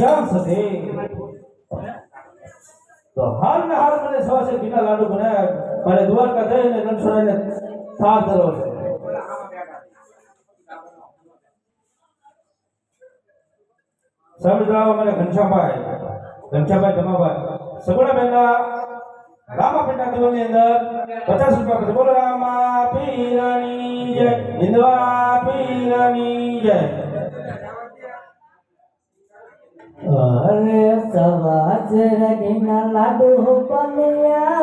જ્યાં સુધી તો હાલ ધમાભાઈ સગુણા બહેના રામા અંદર પચાસ રૂપિયા પછી બોલો રામા પીરની જય. હિન્દવા પીરની જય. અરે સવાસ રગીના લાડુ બન્યા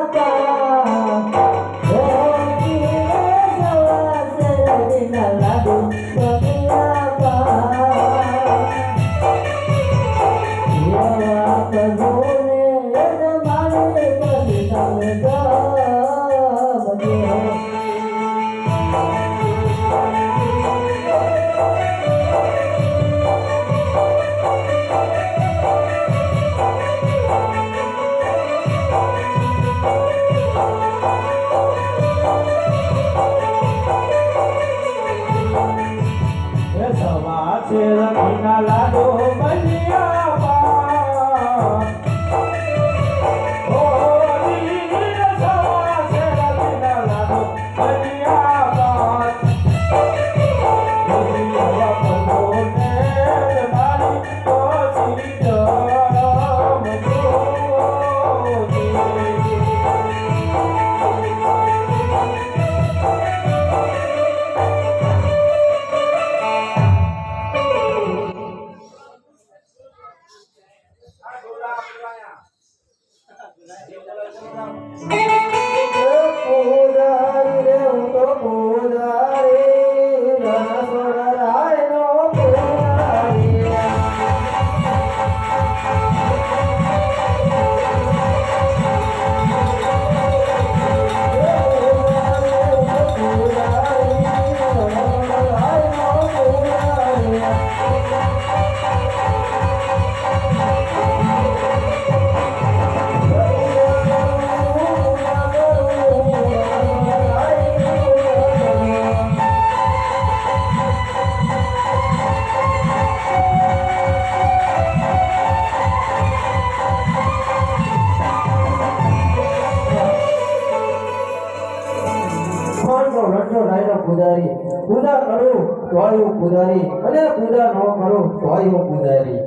પૂજારી. પૂજા કરું તોય હું પૂજારી. અને પૂજા ન કરું તોય હું પૂજારી.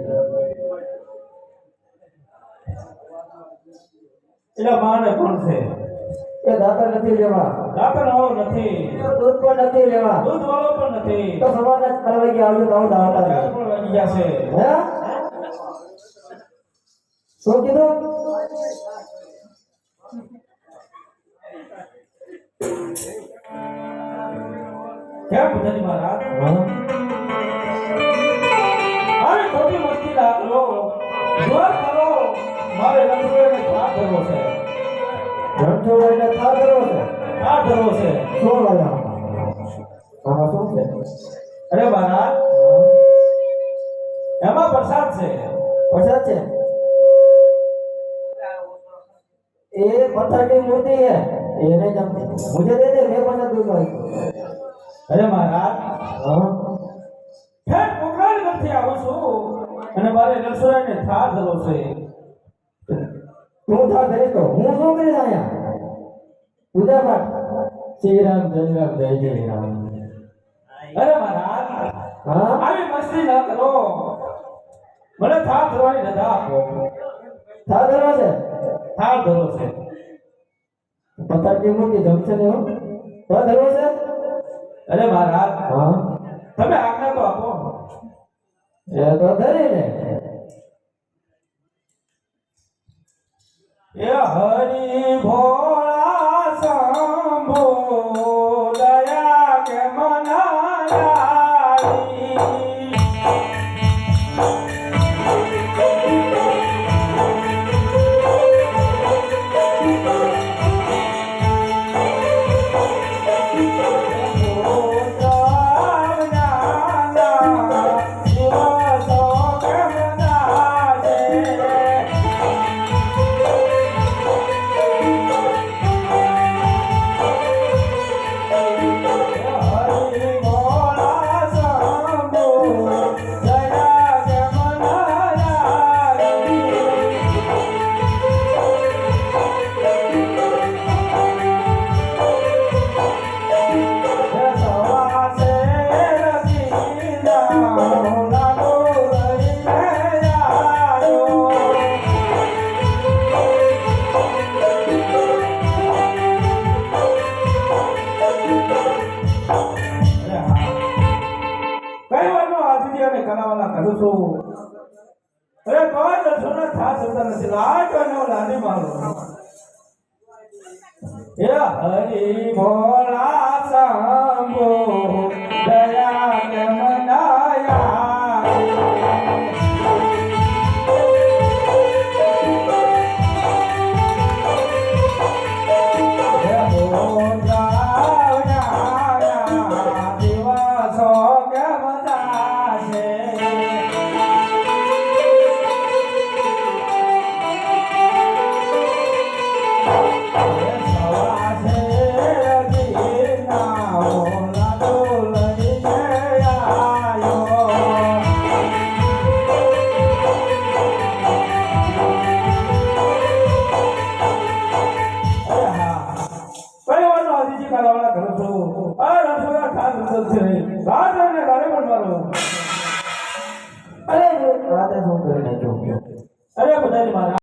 એટલે માને કોણ છે? એ દાતા નથી લેવા. દાતર વાળો નથી દૂધ પણ નથી લેવા. દૂધ વાળો પણ નથી. તો સવારના જ કરવા આવ્યું તો દાતા પણ ગયા છે. હે? શું કીધું? કેમ પૂજારી મહારાજ હા અરે ખોટી મસ્તી ના કરો દ્વાર કરો મારે રણછોડને થાળ ધરવો છે રણછોડ એને થા કરવો છે થાળ ધરવો છે શું લાવ્યા આમાં શું છે અરે મહારાજ એમાં પ્રસાદ છે પ્રસાદ છે એ पत्थर की मूर्ति है ये नहीं जमती मुझे दे दे मैं प्रसाद दूंगा અરે મહારાજ ફેર કોકરાડ નથી આવું છું. અને મારે નરસુરાને થા ધરો છે. તું થા ધરે તો હું શું કરી આયા પૂજા પાઠ. શ્રી રામ જય જય જય રામ. અરે મહારાજ હા? આવી મસ્તી ન કરો. મને થા ધરવાની નજા આપો. થા ધરો છે? થા ધરો છે. પતંગ કે મૂકી જમશે ને હો. થા ધરો છે? અરે મહારાજ. તમે આજ્ઞા તો આપો. એ તો ધરી ને એ હરી ભોળા શંભો દયા કે મનારી અરે કોઈ દર્શન થા થતા નથી. લાટ અને લાને મારો. હે હરી ભોળા સાંભો દયા મના અરે આ તે શું કરી?